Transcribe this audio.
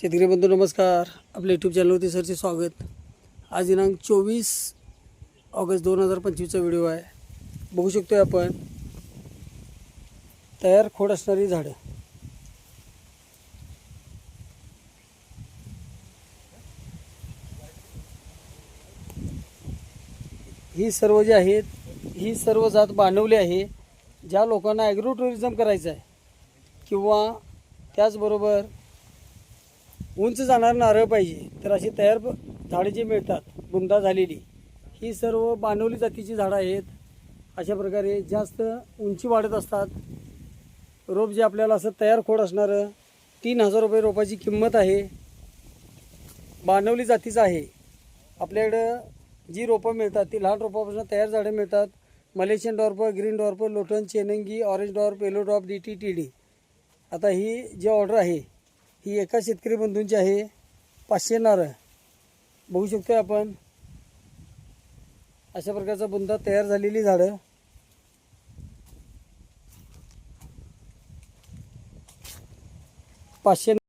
शेतकरी बंधू नमस्कार. आपल्या यूट्यूब चॅनलवरती सरचे स्वागत. आज दिनांक चोवीस ऑगस्ट दोन हजार पंचवीसचा व्हिडिओ आहे. बघू शकतो आहे आपण. तयार खोड असणारी झाडं. ही सर्व जी आहेत ही सर्व जात बांधवली आहे ज्या लोकांना ॲग्रो टुरिझम करायचं आहे किंवा त्याचबरोबर उंच जाणार नारळ पाहिजे. तर अशी तयार झाडे जी मिळतात. बुंदा झालेली. ही सर्व बांधवली जातीची झाडं आहेत. अशा प्रकारे जास्त उंची वाढत असतात. रोप जे आपल्याला असं तयार खोड असणारं तीन हजार रुपये रोपाची किंमत आहे. बांधवली जातीचं आहे. आपल्याकडं जी रोपं मिळतात ती लहान रोपापासून तयार झाडं मिळतात. मलेशियन डॉर्प ग्रीन डॉर्प लोटन चेनंगी orange dwarf yellow dwarf D T T D. आता ही जी ऑर्डर आहे ही एका शेतकरी बंधूंची आहे. पाचशे नारळ बघू शकतो आपण. अशा प्रकारचा बुंदा तयार झालेली झाडं. पाचशे